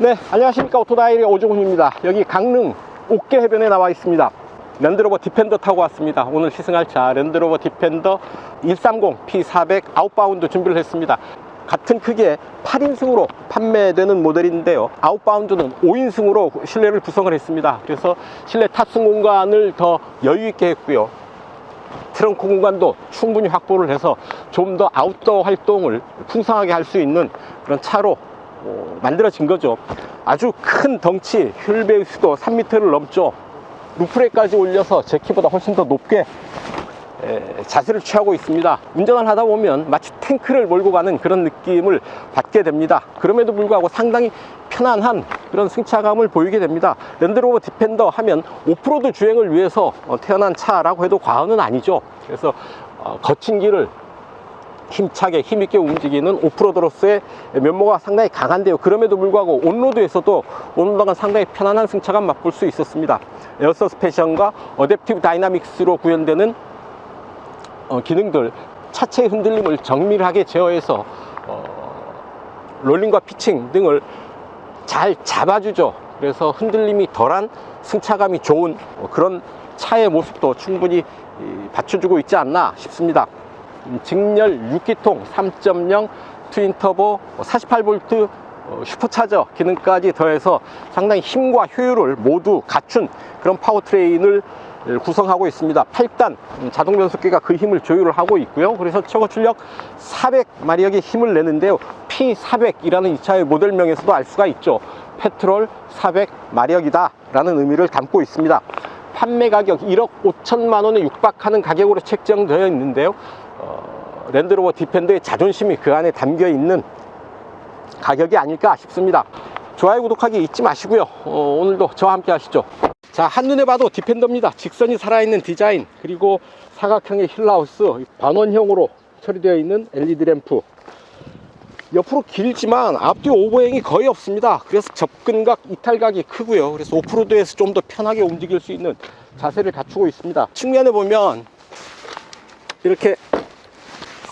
네, 안녕하십니까. 오토다이리 오종훈입니다. 여기 강릉 옥계 해변에 나와 있습니다. 랜드로버 디펜더 타고 왔습니다. 오늘 시승할 차 랜드로버 디펜더 130 P400 아웃바운드 준비를 했습니다. 같은 크기의 8인승으로 판매되는 모델인데요. 아웃바운드는 5인승으로 실내를 구성을 했습니다. 그래서 실내 탑승 공간을 더 여유 있게 했고요. 트렁크 공간도 충분히 확보를 해서 좀 더 아웃도어 활동을 풍성하게 할 수 있는 그런 차로 어, 만들어진 거죠. 아주 큰 덩치, 휠베이스도 3m를 넘죠. 루프레까지 올려서 제 키보다 훨씬 더 높게 에, 자세를 취하고 있습니다. 운전을 하다 보면 마치 탱크를 몰고 가는 그런 느낌을 받게 됩니다. 그럼에도 불구하고 상당히 편안한 그런 승차감을 보이게 됩니다. 랜드로버 디펜더 하면 오프로드 주행을 위해서 어, 태어난 차라고 해도 과언은 아니죠. 그래서 어, 거친 길을 힘차게 힘있게 움직이는 오프로드로서의 면모가 상당히 강한데요. 그럼에도 불구하고 온로드에서도 온로드가 상당히 편안한 승차감 맛볼 수 있었습니다. 에어 서스펜션과 어댑티브 다이나믹스로 구현되는 어, 기능들 차체의 흔들림을 정밀하게 제어해서 어, 롤링과 피칭 등을 잘 잡아주죠. 그래서 흔들림이 덜한 승차감이 좋은 어, 그런 차의 모습도 충분히 이, 받쳐주고 있지 않나 싶습니다. 음, 직렬 6기통 3.0 트윈터보 48V 어, 슈퍼차저 기능까지 더해서 상당히 힘과 효율을 모두 갖춘 그런 파워트레인을 구성하고 있습니다. 8단 음, 자동 변속기가 그 힘을 조율을 하고 있고요. 그래서 최고 출력 400마력의 힘을 내는데요. P400이라는 이 차의 모델명에서도 알 수가 있죠. 페트롤 400마력이다 라는 의미를 담고 있습니다. 판매 가격 1억 5천만 원에 육박하는 가격으로 책정되어 있는데요 어, 랜드로버 디펜더의 자존심이 그 안에 담겨 있는 가격이 아닐까 싶습니다. 좋아요 구독하기 잊지 마시고요. 어, 오늘도 저와 함께 하시죠. 자 한눈에 봐도 디펜더입니다. 직선이 살아있는 디자인 그리고 사각형의 힐라우스 반원형으로 처리되어 있는 LED 램프. 옆으로 길지만 앞뒤 오버행이 거의 없습니다. 그래서 접근각 이탈각이 크고요. 그래서 오프로드에서 좀 더 편하게 움직일 수 있는 자세를 갖추고 있습니다. 측면에 보면 이렇게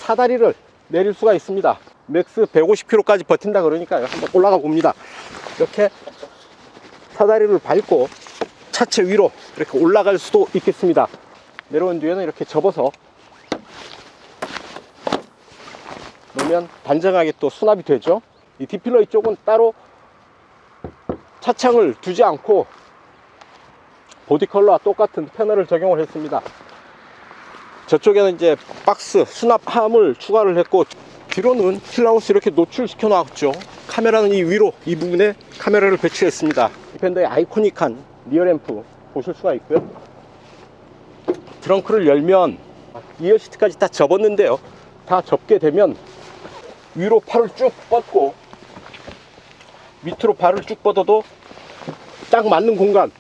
사다리를 내릴 수가 있습니다. 맥스 150km까지 버틴다 그러니까요. 한번 올라가 봅니다. 이렇게 사다리를 밟고 차체 위로 이렇게 올라갈 수도 있겠습니다. 내려온 뒤에는 이렇게 접어서 놓으면 단정하게 또 수납이 되죠. 이 디필러 이쪽은 따로 차창을 두지 않고 보디 컬러와 똑같은 패널을 적용을 했습니다 저쪽에는 이제 박스 수납 함을 추가를 했고 뒤로는 힐라우스 이렇게 노출시켜 놨죠. 카메라는 이 위로 이 부분에 카메라를 배치했습니다. 디펜더의 아이코닉한 리어램프 보실 수가 있고요. 트렁크를 열면 이어 시트까지 다 접었는데요. 다 접게 되면 위로 팔을 쭉 뻗고 밑으로 발을 쭉 뻗어도 딱 맞는 공간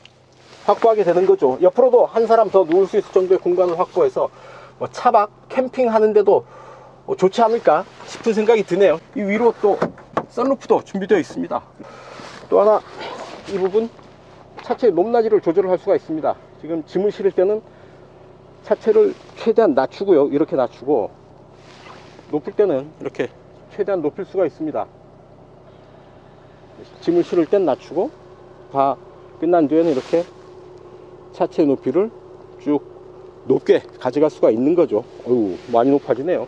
확보하게 되는 거죠. 옆으로도 한 사람 더 누울 수 있을 정도의 공간을 확보해서 뭐 차박 캠핑 하는데도 뭐 좋지 않을까 싶은 생각이 드네요. 이 위로 또 썬루프도 준비되어 있습니다. 또 하나 이 부분 차체 높낮이를 조절을 할 수가 있습니다. 지금 짐을 실을 때는 차체를 최대한 낮추고요. 이렇게 낮추고 높일 때는 이렇게 최대한 높일 수가 있습니다. 짐을 실을 땐 낮추고 다 끝난 뒤에는 이렇게 차체 높이를 쭉 높게 가져갈 수가 있는 거죠. 어유 많이 높아지네요.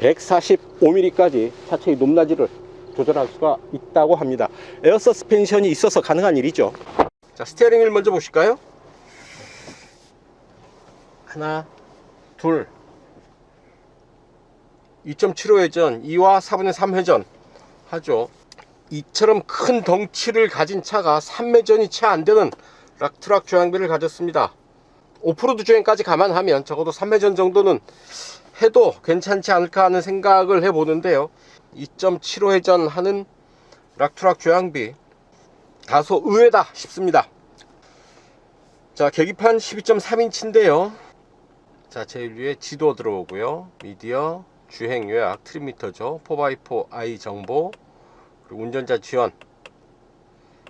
145mm까지 차체의 높낮이를 조절할 수가 있다고 합니다. 에어 서스펜션이 있어서 가능한 일이죠. 자 스티어링을 먼저 보실까요? 하나 둘. 2.75 회전 2와 4분의 3 회전 하죠. 이처럼 큰 덩치를 가진 차가 3회전이 채 안 되는 락트락 조향비를 가졌습니다 오프로드 주행까지 감안하면 적어도 3회전 정도는 해도 괜찮지 않을까 하는 생각을 해보는데요. 2.75회전 하는 락트락 조향비 다소 의외다 싶습니다. 자 계기판 12.3인치인데요. 자 제일 위에 지도 들어오고요. 미디어 주행 요약 트림미터죠. 4x4 i 정보 그리고 운전자 지원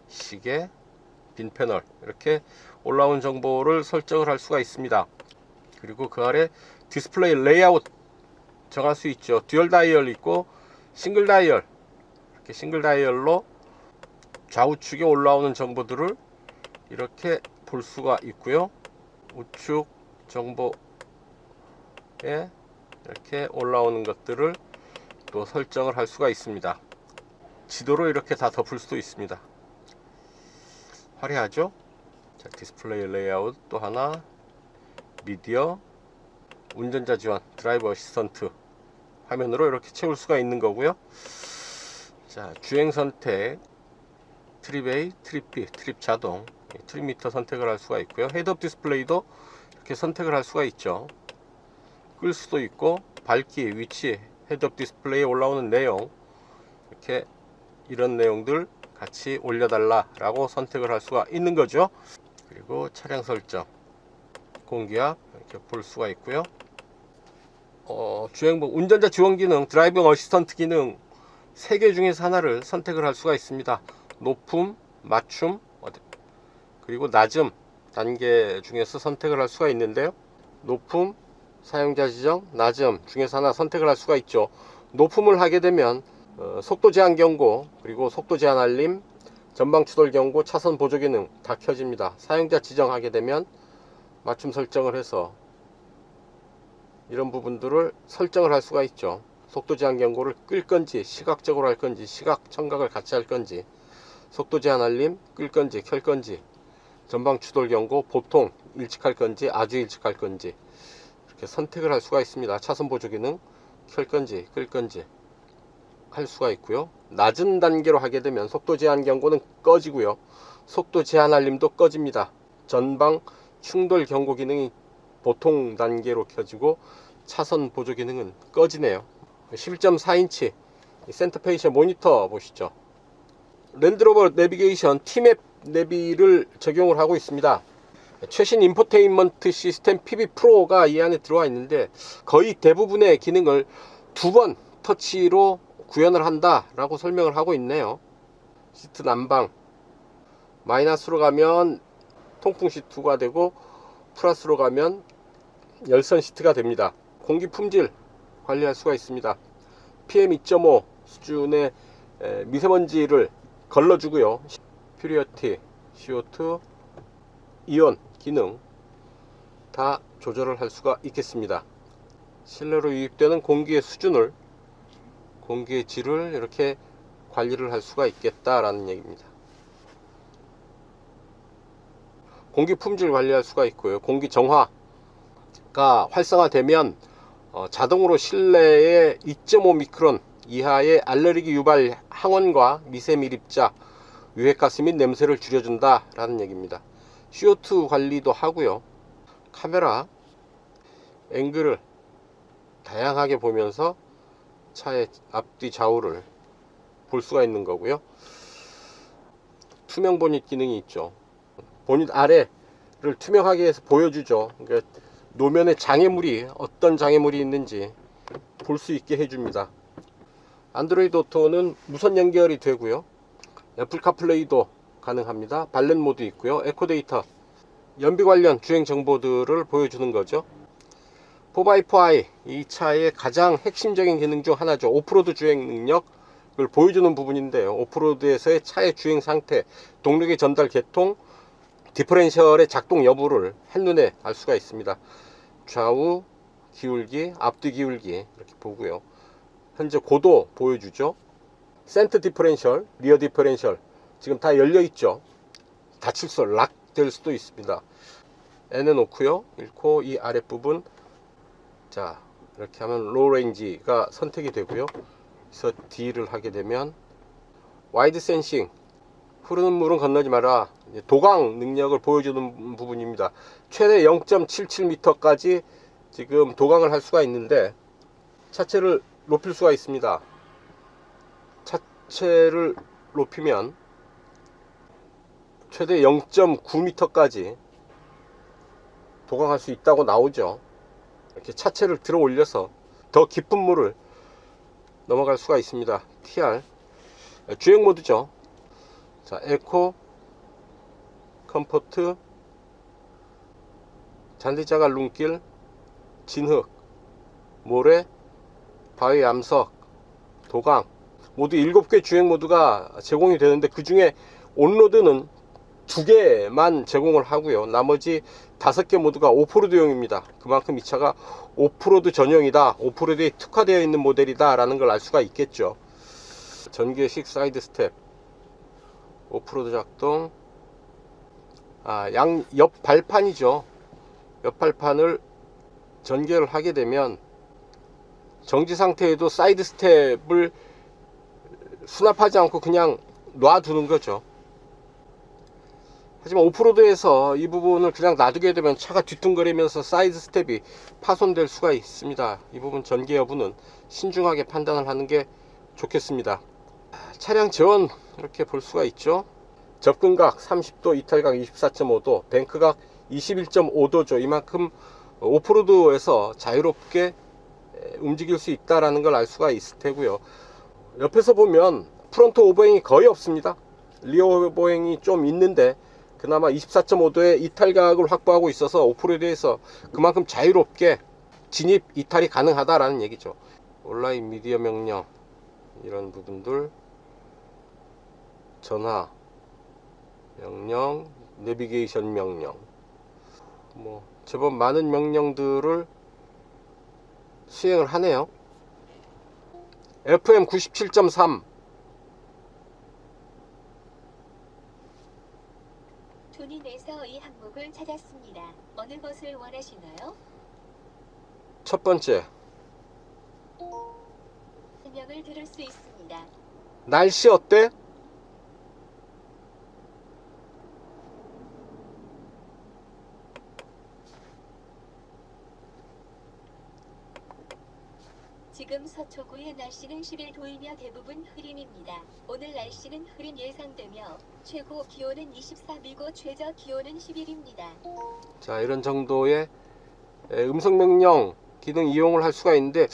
시계 빈 패널. 이렇게 올라온 정보를 설정을 할 수가 있습니다 그리고 그 아래 디스플레이 레이아웃 정할 수 있죠 듀얼 다이얼 있고 싱글 다이얼 이렇게 싱글 다이얼로 좌우측에 올라오는 정보들을 이렇게 볼 수가 있고요. 우측 정보에 이렇게 올라오는 것들을 또 설정을 할 수가 있습니다. 지도로 이렇게 다 덮을 수도 있습니다. 화려하죠? 자, 디스플레이 레이아웃 또 하나, 미디어, 운전자 지원, 드라이버 어시스턴트 화면으로 이렇게 채울 수가 있는 거고요. 자, 주행 선택, 트립 A, 트립 B, 트립 자동, 트립 미터 선택을 할 수가 있고요. 헤드업 디스플레이도 이렇게 선택을 할 수가 있죠. 끌 수도 있고 밝기, 위치, 헤드업 디스플레이에 올라오는 내용 이렇게 이런 내용들 같이 올려달라 라고 선택을 할 수가 있는 거죠. 그리고 차량 설정, 공기압 이렇게 볼 수가 있고요. 어, 주행복 운전자 지원 기능, 드라이빙 어시스턴트 기능 세개 중에서 하나를 선택을 할 수가 있습니다. 높음, 맞춤, 그리고 낮음 단계 중에서 선택을 할 수가 있는데요. 높음, 사용자 지정, 낮음 중에서 하나 선택을 할 수가 있죠. 높음을 하게 되면 어, 속도 제한 경고, 그리고 속도 제한 알림, 전방 추돌 경고, 차선 보조 기능 다 켜집니다. 사용자 지정하게 되면 맞춤 설정을 해서 이런 부분들을 설정을 할 수가 있죠. 속도 제한 경고를 끌 건지, 시각적으로 할 건지, 시각 청각을 같이 할 건지, 속도 제한 알림 끌 건지, 켤 건지, 전방 추돌 경고 보통 일찍할 건지, 아주 일찍할 건지 이렇게 선택을 할 수가 있습니다. 차선 보조 기능 켤 건지, 끌 건지 할 수가 있고요. 낮은 단계로 하게 되면 속도 제한 경고는 꺼지고요. 속도 제한 알림도 꺼집니다. 전방 충돌 경고 기능이 보통 단계로 켜지고 차선 보조 기능은 꺼지네요. 11.4인치 센터페이션 모니터 보시죠. 랜드로버 내비게이션 T맵 내비를 적용을 하고 있습니다. 최신 인포테인먼트 시스템 PB 프로가 이 안에 들어와 있는데 거의 대부분의 기능을 두 번 터치로 구현을 한다 라고 설명을 하고 있네요. 시트 난방 마이너스로 가면 통풍 시트가 되고 플러스로 가면 열선 시트가 됩니다. 공기 품질 관리할 수가 있습니다. PM2.5 수준의 에, 미세먼지를 걸러주고요. 퓨리어티, CO2, 이온 기능 다 조절을 할 수가 있겠습니다. 실내로 유입되는 공기의 수준을 공기의 질을 이렇게 관리를 할 수가 있겠다라는 얘기입니다. 공기 품질 관리할 수가 있고요. 공기 정화가 활성화되면 어, 자동으로 실내에 2.5 미크론 이하의 알레르기 유발 항원과 미세 밀입자, 유해가스 및 냄새를 줄여준다 라는 얘기입니다. CO2 관리도 하고요. 카메라 앵글을 다양하게 보면서 차의 앞뒤 좌우를 볼 수가 있는 거고요. 투명 보닛 기능이 있죠. 보닛 아래를 투명하게 해서 보여주죠. 그러니까 노면에 장애물이 어떤 장애물이 있는지 볼 수 있게 해줍니다. 안드로이드 오토는 무선 연결이 되고요. 애플 카플레이도 가능합니다. 발렌 모드 있고요. 에코 데이터 연비 관련 주행 정보들을 보여주는 거죠. 4x4i 이 차의 가장 핵심적인 기능 중 하나죠. 오프로드 주행 능력을 보여주는 부분인데요. 오프로드에서의 차의 주행 상태, 동력의 전달 계통, 디퍼렌셜의 작동 여부를 한눈에 알 수가 있습니다. 좌우 기울기, 앞뒤 기울기 이렇게 보고요. 현재 고도 보여주죠. 센터 디퍼렌셜, 리어 디퍼렌셜 지금 다 열려 있죠. 닫힐 락될 수도 있습니다. N은 놓고요. 잃고 이 아랫부분 자 이렇게 하면 로우 레인지가 선택이 되고요. 그래서 D를 하게 되면 와이드 센싱 흐르는 물은 건너지 마라 도강 능력을 보여주는 부분입니다. 최대 0.77m까지 지금 도강을 할 수가 있는데 차체를 높일 수가 있습니다. 차체를 높이면 최대 0.9m까지 도강할 수 있다고 나오죠. 이렇게 차체를 들어 올려서 더 깊은 물을 넘어갈 수가 있습니다. TR 주행 모드죠. 자, 에코, 컴포트, 잔디자갈 룬길, 진흙, 모래, 바위 암석, 도강 모두 7개 주행 모드가 제공이 되는데 그 중에 온로드는 두 개만 제공을 하고요. 나머지 다섯 개 모두가 오프로드용입니다. 그만큼 이 차가 오프로드 전용이다. 오프로드에 특화되어 있는 모델이다. 라는 걸 알 수가 있겠죠. 전개식 사이드 스텝, 오프로드 작동, 아, 양, 옆 발판이죠. 옆 발판을 전개를 하게 되면 정지 상태에도 사이드 스텝을 수납하지 않고 그냥 놔두는 거죠. 하지만 오프로드에서 이 부분을 그냥 놔두게 되면 차가 뒤뚱거리면서 사이드 스텝이 파손될 수가 있습니다. 이 부분 전개 여부는 신중하게 판단을 하는 게 좋겠습니다. 차량 지원 이렇게 볼 수가 있죠. 접근각 30도, 이탈각 24.5도, 뱅크각 21.5도죠. 이만큼 오프로드에서 자유롭게 움직일 수 있다라는 걸 알 수가 있을 테고요. 옆에서 보면 프론트 오버행이 거의 없습니다. 리어 오버행이 좀 있는데 그나마 24.5도의 이탈각을 확보하고 있어서 오프로드에서 그만큼 자유롭게 진입 이탈이 가능하다라는 얘기죠. 온라인 미디어 명령 이런 부분들 전화 명령 내비게이션 명령 뭐 제법 많은 명령들을 수행을 하네요. FM 97.3 툰인에서 이 항목을 찾았습니다. 어느 것을 원하시나요? 첫 번째 설명을 들을 수 있습니다. 날씨 어때? 지금 서초구의 날씨는 11도이며 대부분 흐림입니다. 오늘 날씨는 흐림 예상되며 최고 기온은 24미고 최저 기온은 11입니다. 자 이런 정도의 에, 음성 명령 기능 이용을 할 수가 있는데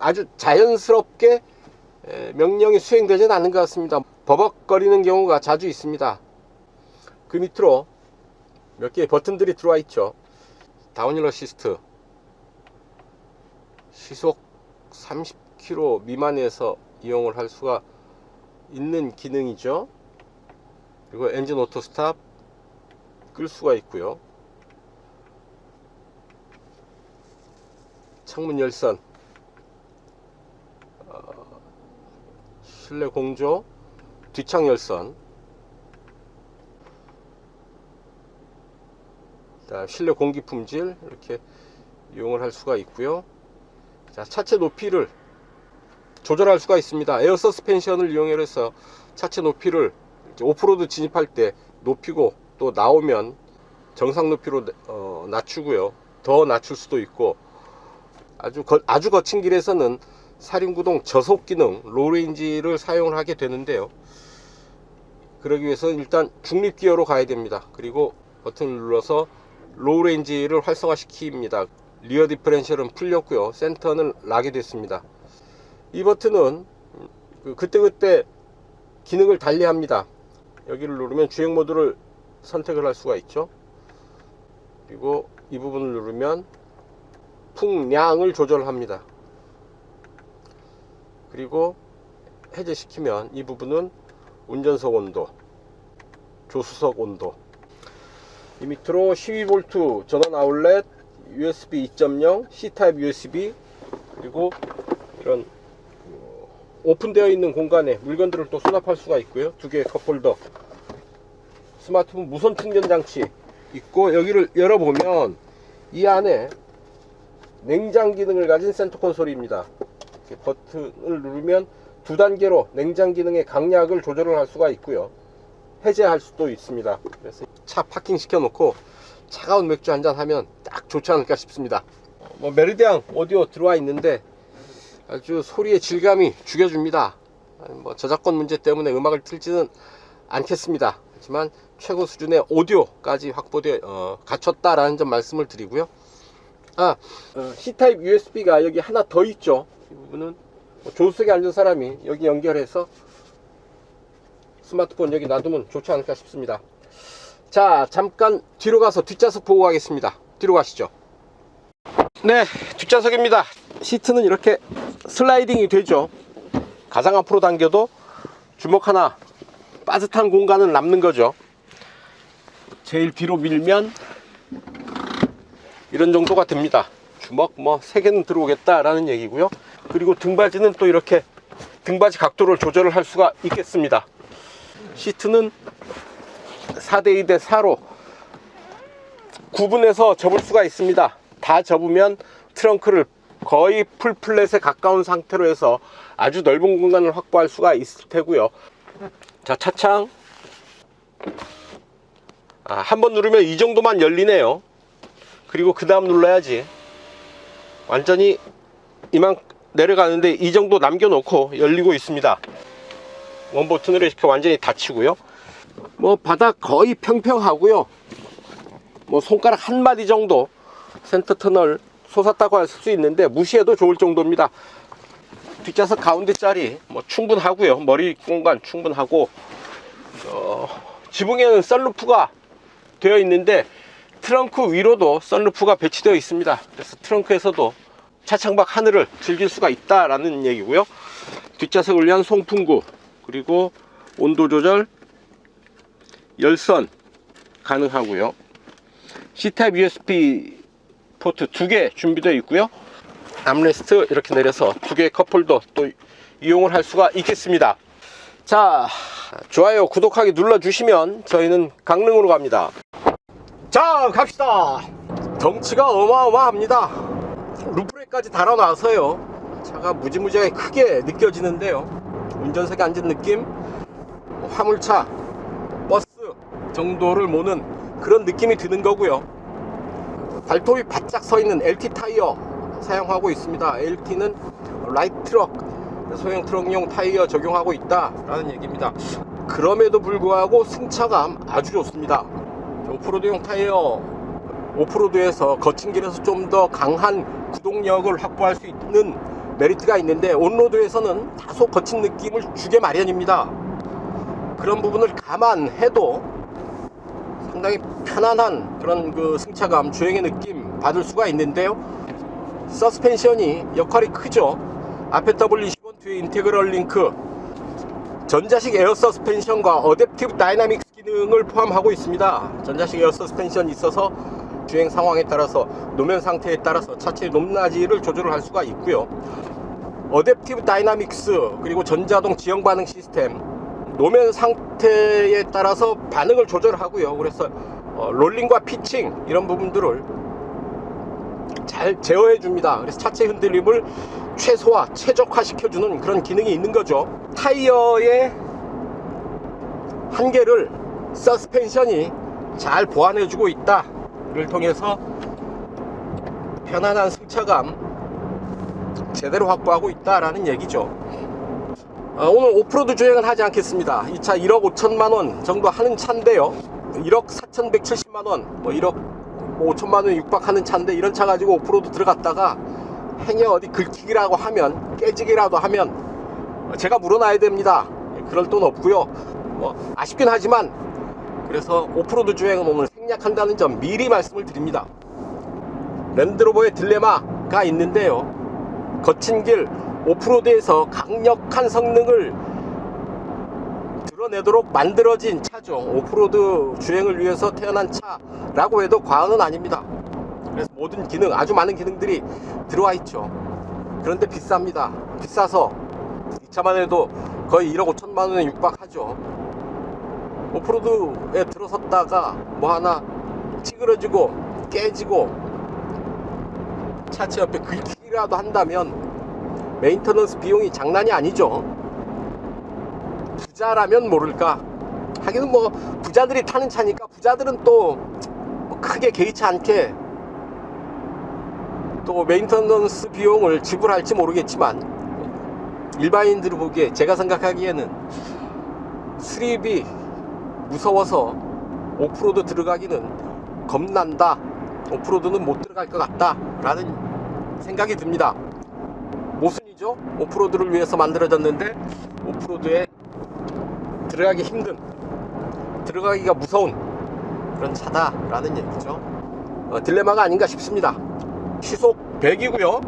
아주 자연스럽게 에, 명령이 수행되지는 않는 것 같습니다. 버벅거리는 경우가 자주 있습니다. 그 밑으로 몇 개의 버튼들이 들어와 있죠. 다운힐 어시스트 시속 30km 미만에서 이용을 할 수가 있는 기능이죠. 그리고 엔진 오토 스탑 끌 수가 있고요. 창문 열선, 어, 실내 공조, 뒷창 열선, 자, 실내 공기 품질 이렇게 이용을 할 수가 있고요. 자, 차체 높이를 조절할 수가 있습니다. 에어 서스펜션을 이용해서 차체 높이를 오프로드 진입할 때 높이고 또 나오면 정상 높이로 어, 낮추고요. 더 낮출 수도 있고 아주 거, 아주 거친 길에서는 사륜구동 저속 기능 로레인지를 사용을 하게 되는데요. 그러기 위해서는 일단 중립 기어로 가야 됩니다. 그리고 버튼을 눌러서 로레인지를 활성화시킵니다. 리어 디퍼렌셜은 풀렸고요. 센터는 락이 됐습니다. 이 버튼은 그 그때그때 기능을 달리 합니다. 여기를 누르면 주행 모드를 선택을 할 수가 있죠. 그리고 이 부분을 누르면 풍량을 조절합니다. 그리고 해제시키면 이 부분은 운전석 온도, 조수석 온도, 이 밑으로 12V 전원 아울렛, USB 2.0, C타입 USB, 그리고 이런 어, 오픈되어 있는 공간에 물건들을 또 수납할 수가 있고요. 두 개의 컵홀더, 스마트폰 무선 충전 장치 있고 여기를 열어보면 이 안에 냉장 기능을 가진 센터 콘솔입니다. 버튼을 누르면 두 단계로 냉장 기능의 강약을 조절을 할 수가 있고요. 해제할 수도 있습니다. 그래서 차 파킹 시켜놓고 차가운 맥주 한 잔 하면 딱 좋지 않을까 싶습니다. 뭐 메르디앙 오디오 들어와 있는데 아주 소리의 질감이 죽여줍니다. 뭐 저작권 문제 때문에 음악을 틀지는 않겠습니다. 하지만 최고 수준의 오디오까지 확보되어 어, 갖췄다라는 점 말씀을 드리고요. 아 어, C타입 USB가 여기 하나 더 있죠. 이 부분은 뭐 조수석에 앉은 사람이 여기 연결해서 스마트폰 여기 놔두면 좋지 않을까 싶습니다. 자 잠깐 뒤로 가서 뒷좌석 보고 가겠습니다. 뒤로 가시죠. 네 뒷좌석입니다. 시트는 이렇게 슬라이딩이 되죠. 가장 앞으로 당겨도 주먹 하나 빠듯한 공간은 남는 거죠. 제일 뒤로 밀면 이런 정도가 됩니다. 주먹 뭐 3개는 들어오겠다 라는 얘기고요. 그리고 등받이는 또 이렇게 등받이 각도를 조절을 할 수가 있겠습니다. 시트는 4대2 대 4로 구분해서 접을 수가 있습니다. 다 접으면 트렁크를 거의 풀플랫에 가까운 상태로 해서 아주 넓은 공간을 확보할 수가 있을 테고요. 자, 차창. 아, 한번 누르면 이 정도만 열리네요. 그리고 그 다음 눌러야지. 완전히 이만 내려가는데 이 정도 남겨놓고 열리고 있습니다. 원 버튼으로 이렇게 완전히 닫히고요. 뭐 바닥 거의 평평하고요. 뭐 손가락 한 마디 정도 센터 터널 솟았다고 할 수 있는데 무시해도 좋을 정도입니다. 뒷좌석 가운데 자리 뭐 충분하고요. 머리 공간 충분하고 어, 지붕에는 썬루프가 되어 있는데 트렁크 위로도 썬루프가 배치되어 있습니다. 그래서 트렁크에서도 차창밖 하늘을 즐길 수가 있다라는 얘기고요. 뒷좌석을 위한 송풍구 그리고 온도 조절 열선 가능하고요. C타입 USB 포트 두 개 준비되어 있고요. 암레스트 이렇게 내려서 두 개의 컵홀더 또 이용을 할 수가 있겠습니다. 자, 좋아요, 구독하기 눌러주시면 저희는 강릉으로 갑니다. 자, 갑시다. 덩치가 어마어마합니다. 루프레까지 달아놔서요. 차가 무지무지하게 크게 느껴지는데요. 운전석에 앉은 느낌, 화물차, 버스 정도를 모는 그런 느낌이 드는 거고요. 발톱이 바짝 서 있는 LT 타이어 사용하고 있습니다. LT는 라이트 트럭, 소형 트럭용 타이어 적용하고 있다 라는 얘기입니다. 그럼에도 불구하고 승차감 아주 좋습니다. 오프로드용 타이어 오프로드에서 거친 길에서 좀 더 강한 구동력을 확보할 수 있는 메리트가 있는데 온로드에서는 다소 거친 느낌을 주게 마련입니다. 그런 부분을 감안해도 상당히 편안한 그런 그 승차감, 주행의 느낌 받을 수가 있는데요. 서스펜션이 역할이 크죠. 앞에 W21 뒤에 인테그럴 링크, 전자식 에어 서스펜션과 어댑티브 다이나믹스 기능을 포함하고 있습니다. 전자식 에어 서스펜션이 있어서 주행 상황에 따라서 노면 상태에 따라서 차체의 높낮이를 조절을 할 수가 있고요. 어댑티브 다이나믹스 그리고 전자동 지형 반응 시스템 노면 상태에 따라서 반응을 조절하고요. 그래서 어, 롤링과 피칭 이런 부분들을 잘 제어해 줍니다. 그래서 차체 흔들림을 최소화, 최적화 시켜주는 그런 기능이 있는 거죠. 타이어의 한계를 서스펜션이 잘 보완해 주고 있다를 통해서 편안한 승차감 제대로 확보하고 있다라는 얘기죠. 어, 오늘 오프로드 주행은 하지 않겠습니다. 이 차 1억 5천만 원 정도 하는 차인데요. 1억 4,170만 원, 뭐 1억 5천만 원 육박하는 차인데 이런 차 가지고 오프로드 들어갔다가 행여 어디 긁히기라고 하면 깨지기라도 하면 어, 제가 물어놔야 됩니다. 그럴 돈 없고요. 뭐 아쉽긴 하지만 그래서 오프로드 주행은 오늘 생략한다는 점 미리 말씀을 드립니다. 랜드로버의 딜레마가 있는데요. 거친 길 오프로드에서 강력한 성능을 드러내도록 만들어진 차죠. 오프로드 주행을 위해서 태어난 차라고 해도 과언은 아닙니다. 그래서 모든 기능, 아주 많은 기능들이 들어와 있죠. 그런데 비쌉니다. 비싸서 이 차만 해도 거의 1억 5천만 원에 육박하죠. 오프로드에 들어섰다가 뭐 하나 찌그러지고 깨지고 차체 옆에 긁히기라도 한다면 메인터넌스 비용이 장난이 아니죠. 부자라면 모를까. 하기는 뭐 부자들이 타는 차니까 부자들은 또뭐 크게 개의치 않게 또 메인터넌스 비용을 지불할지 모르겠지만 일반인들이 보기에 제가 생각하기에는 수리비 무서워서 오프로드 들어가기는 겁난다. 오프로드는 못 들어갈 것 같다. 라는 생각이 듭니다. 오프로드를 위해서 만들어졌는데 오프로드에 들어가기 힘든, 들어가기가 무서운 그런 차다라는 얘기죠. 어, 딜레마가 아닌가 싶습니다. 시속 100이고요.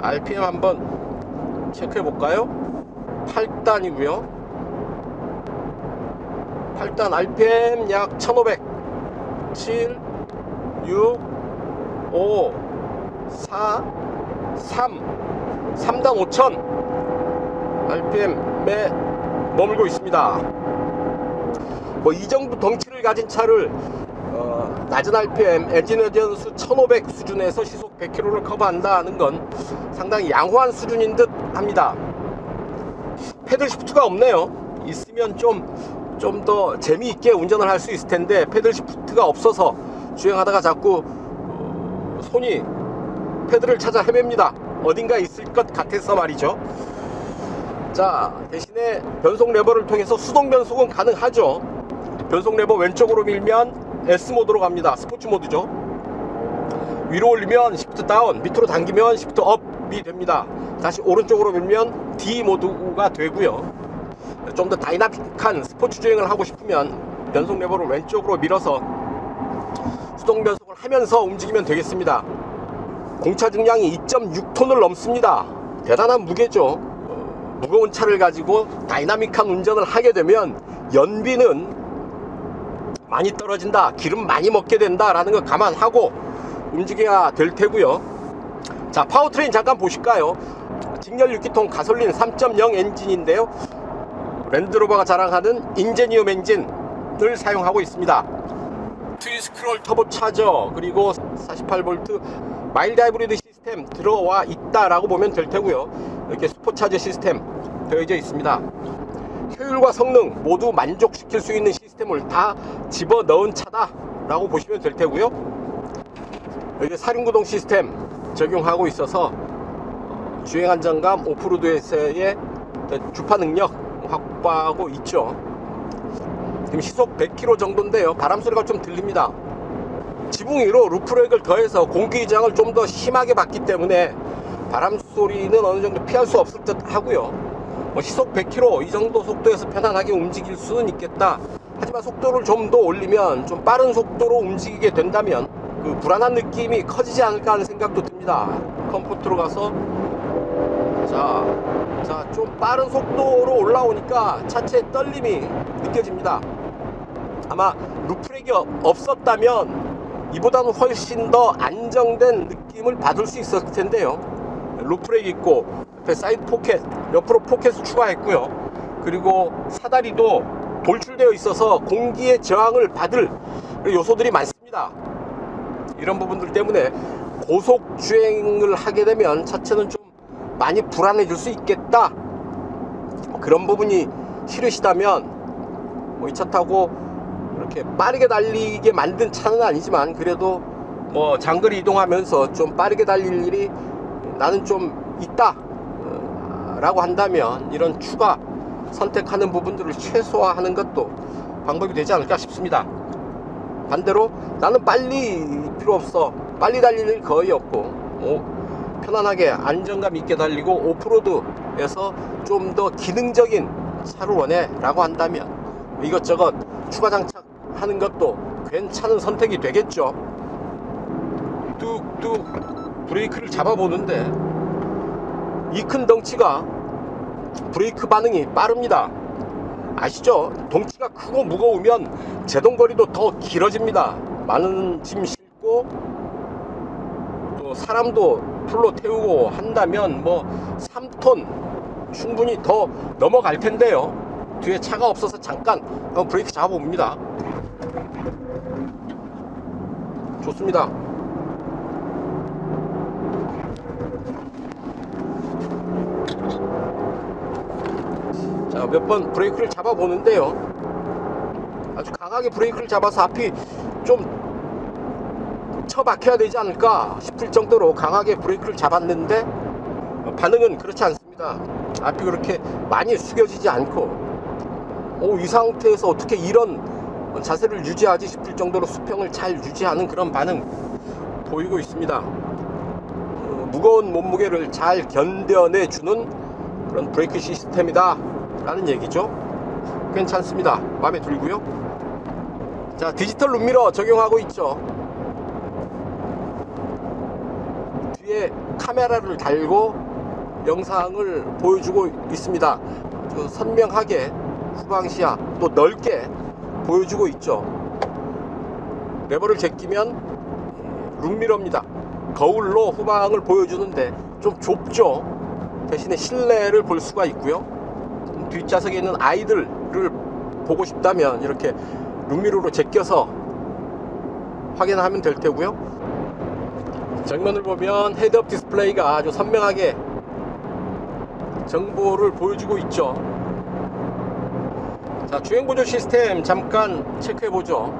RPM 한번 체크해 볼까요? 8단이고요. 8단 RPM 약 1500 7 6 5 4 3 3단 5000 RPM에 머물고 있습니다. 뭐 이 정도 덩치를 가진 차를 어, 낮은 RPM 엔진 회전 수 1500 수준에서 시속 100km를 커버한다는 건 상당히 양호한 수준인 듯 합니다. 패들 시프트가 없네요. 있으면 좀 좀 더 재미있게 운전을 할 수 있을 텐데 패들 시프트가 없어서 주행하다가 자꾸 어, 손이 패드를 찾아 헤맵니다 어딘가 있을 것 같아서 말이죠. 자 대신에 변속 레버를 통해서 수동 변속은 가능하죠. 변속 레버 왼쪽으로 밀면 S 모드로 갑니다. 스포츠 모드죠. 위로 올리면 시프트 다운 밑으로 당기면 시프트 업이 됩니다. 다시 오른쪽으로 밀면 D 모드가 되고요. 좀 더 다이나믹한 스포츠 주행을 하고 싶으면 변속 레버를 왼쪽으로 밀어서 수동 변속을 하면서 움직이면 되겠습니다 공차 중량이 2.6톤을 넘습니다. 대단한 무게죠. 어, 무거운 차를 가지고 다이나믹한 운전을 하게 되면 연비는 많이 떨어진다 기름 많이 먹게 된다 라는 걸 감안하고 움직여야 될 테고요. 자 파워트레인 잠깐 보실까요? 직렬 6기통 가솔린 3.0 엔진인데요. 랜드로버가 자랑하는 인제니엄 엔진을 사용하고 있습니다. 트위스크롤 터보 차저 그리고 48V 마일드 하이브리드 시스템 들어와 있다라고 보면 될 테고요. 이렇게 슈퍼차저 시스템 되어져 있습니다. 효율과 성능 모두 만족시킬 수 있는 시스템을 다 집어 넣은 차다 라고 보시면 될 테고요. 여기 사륜구동 시스템 적용하고 있어서 주행 안정감 오프로드에서의 주파 능력 확보하고 있죠. 지금 시속 100km 정도인데요. 바람 소리가 좀 들립니다 지붕 위로 루프렉을 더해서 공기 이장을 좀 더 심하게 받기 때문에 바람 소리는 어느 정도 피할 수 없을 듯 하고요. 뭐 시속 100km 이 정도 속도에서 편안하게 움직일 수는 있겠다. 하지만 속도를 좀 더 올리면 좀 빠른 속도로 움직이게 된다면 그 불안한 느낌이 커지지 않을까 하는 생각도 듭니다. 컴포트로 가서 자, 자, 좀 빠른 속도로 올라오니까 차체의 떨림이 느껴집니다. 아마 루프렉이 어- 없었다면 이보다는 훨씬 더 안정된 느낌을 받을 수 있었을 텐데요. 루프렉 있고 옆에 사이드 포켓, 옆으로 포켓을 추가했고요. 그리고 사다리도 돌출되어 있어서 공기의 저항을 받을 요소들이 많습니다. 이런 부분들 때문에 고속 주행을 하게 되면 차체는 좀 많이 불안해질 수 있겠다 그런 부분이 싫으시다면 뭐 이 차 타고 이렇게 빠르게 달리게 만든 차는 아니지만 그래도 뭐 장거리 이동하면서 좀 빠르게 달릴 일이 나는 좀 있다 어, 라고 한다면 이런 추가 선택하는 부분들을 최소화하는 것도 방법이 되지 않을까 싶습니다. 반대로 나는 빨리 필요 없어. 빨리 달릴 일 거의 없고 뭐 편안하게 안정감 있게 달리고 오프로드에서 좀 더 기능적인 차를 원해 라고 한다면 이것저것 추가 장착 하는 것도 괜찮은 선택이 되겠죠 뚝뚝 브레이크를 잡아보는데 이 큰 덩치가 브레이크 반응이 빠릅니다 아시죠? 덩치가 크고 무거우면 제동거리도 더 길어집니다 많은 짐 싣고 또 사람도 풀로 태우고 한다면 뭐 3톤 충분히 더 넘어갈 텐데요. 뒤에 차가 없어서 잠깐 한번 브레이크 잡아봅니다. 좋습니다. 자, 몇 번 브레이크를 잡아 보는데요. 아주 강하게 브레이크를 잡아서 앞이 좀 처박혀야 되지 않을까 싶을 정도로 강하게 브레이크를 잡았는데 반응은 그렇지 않습니다. 앞이 그렇게 많이 숙여지지 않고 오, 이 상태에서 어떻게 이런 자세를 유지하지 싶을 정도로 수평을 잘 유지하는 그런 반응 보이고 있습니다. 어, 무거운 몸무게를 잘 견뎌내 주는 그런 브레이크 시스템이다 라는 얘기죠. 괜찮습니다. 마음에 들고요. 자, 디지털 룸미러 적용하고 있죠. 뒤에 카메라를 달고 영상을 보여주고 있습니다. 그 선명하게 후방시야 또 넓게 보여주고 있죠. 레버를 제끼면 룸미러입니다. 거울로 후방을 보여주는데 좀 좁죠. 대신에 실내를 볼 수가 있고요. 뒷좌석에 있는 아이들을 보고 싶다면 이렇게 룸미러로 제껴서 확인하면 될 테고요. 정면을 보면 헤드업 디스플레이가 아주 선명하게 정보를 보여주고 있죠. 자, 주행 보조 시스템 잠깐 체크해 보죠.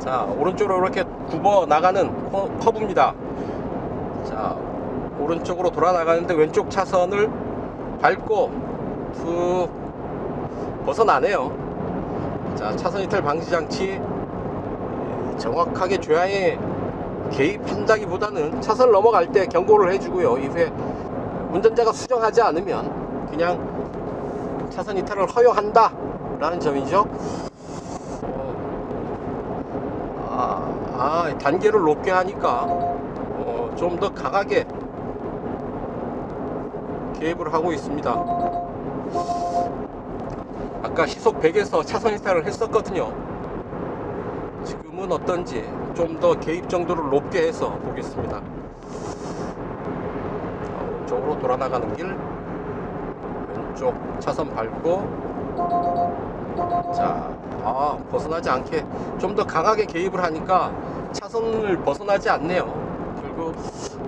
자, 오른쪽으로 이렇게 굽어 나가는 커- 커브입니다. 자, 오른쪽으로 돌아 나가는데 왼쪽 차선을 밟고 툭 벗어나네요. 자, 차선 이탈 방지 장치 정확하게 조향에 개입한다기보다는 차선을 넘어갈 때 경고를 해주고요. 이후에 운전자가 수정하지 않으면 그냥 차선 이탈을 허용한다 라는 점이죠. 어, 아, 아, 단계를 높게 하니까 어, 좀 더 강하게 개입을 하고 있습니다. 아까 시속 100에서 차선 이탈을 했었거든요. 지금은 어떤지 좀 더 개입 정도를 높게 해서 보겠습니다. 자, 오른쪽으로 돌아 나가는 길 왼쪽 차선 밟고 자, 아, 벗어나지 않게 좀 더 강하게 개입을 하니까 차선을 벗어나지 않네요. 결국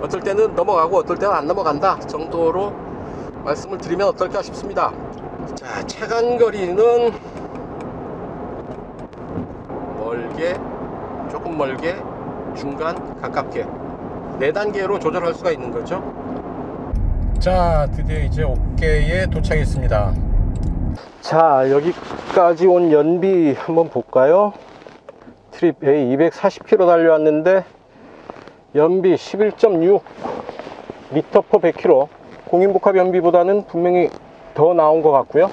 어떨 때는 넘어가고 어떨 때는 안 넘어간다 정도로 말씀을 드리면 어떨까 싶습니다. 자, 체간 거리는 멀게 조금 멀게 중간 가깝게 네 단계로 조절할 수가 있는 거죠. 자, 드디어 이제 옥계에 도착했습니다. 자, 여기까지 온 연비 한번 볼까요? 트립 A 240km 달려왔는데 연비 11.6 리터 퍼 100km 공인복합 연비보다는 분명히 더 나온 것 같고요.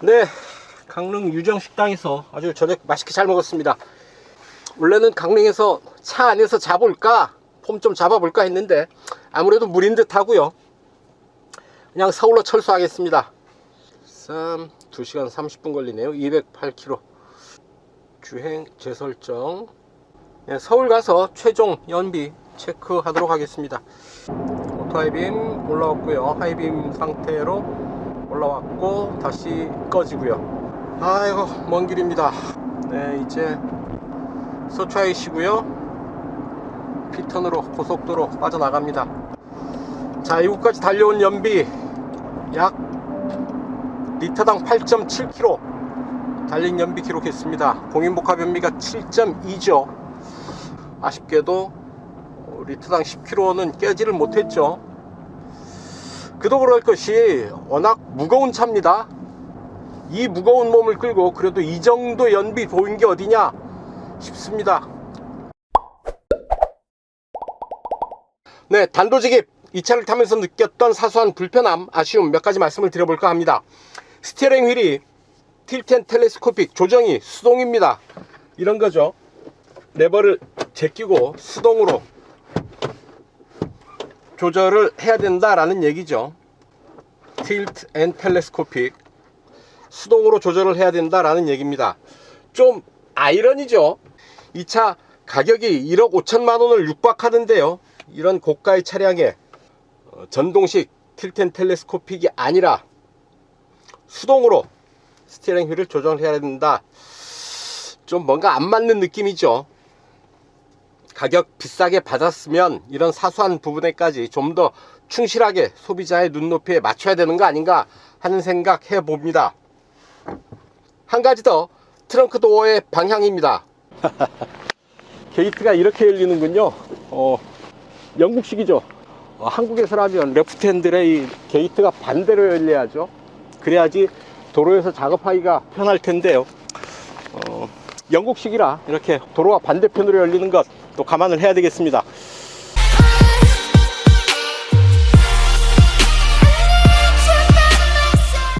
네, 강릉 유정 식당에서 아주 저녁 맛있게 잘 먹었습니다. 원래는 강릉에서 차 안에서 자볼까, 폼 좀 잡아볼까 했는데 아무래도 무린 듯 하고요. 그냥 서울로 철수하겠습니다. 3, 2시간 30분 걸리네요. 208km. 주행 재설정. 네, 서울 가서 최종 연비 체크하도록 하겠습니다. 오토 하이빔 올라왔고요. 하이빔 상태로 올라왔고 다시 꺼지고요 아이고 먼 길입니다 네 이제 서초아이시고요. 피턴으로 고속도로 빠져나갑니다. 자 이곳까지 달려온 연비 약 리터당 8.7km 달린 연비 기록했습니다. 공인복합 연비가 7.2죠. 아쉽게도 어, 리터당 10km는 깨지를 못했죠. 그도 그럴 것이 워낙 무거운 차입니다. 이 무거운 몸을 끌고 그래도 이 정도 연비 보인 게 어디냐 싶습니다. 네, 단도직입 이 차를 타면서 느꼈던 사소한 불편함, 아쉬움 몇 가지 말씀을 드려볼까 합니다. 스티어링 휠이 틸텐 텔레스코픽 조정이 수동입니다. 이런 거죠. 레버를 제끼고 수동으로 조절을 해야 된다라는 얘기죠. 틸트 앤 텔레스코픽 수동으로 조절을 해야 된다라는 얘기입니다. 좀 아이러니죠. 이 차 가격이 1억 5천만 원을 육박하는데요. 이런 고가의 차량에 어, 전동식 앤 텔레스코픽이 아니라 수동으로 스티어링 휠을 조정해야 된다. 좀 뭔가 안 맞는 느낌이죠. 가격 비싸게 받았으면 이런 사소한 부분에까지 좀 더 충실하게 소비자의 눈높이에 맞춰야 되는 거 아닌가 하는 생각 해 봅니다. 한 가지 더 트렁크 도어의 방향입니다. 게이트가 이렇게 열리는군요. 어, 영국식이죠. 어, 한국에서라면 레프트 핸들의 이 게이트가 반대로 열려야죠. 그래야지 도로에서 작업하기가 편할 텐데요. 어, 영국식이라 이렇게 도로와 반대편으로 열리는 것 또 감안을 해야 되겠습니다.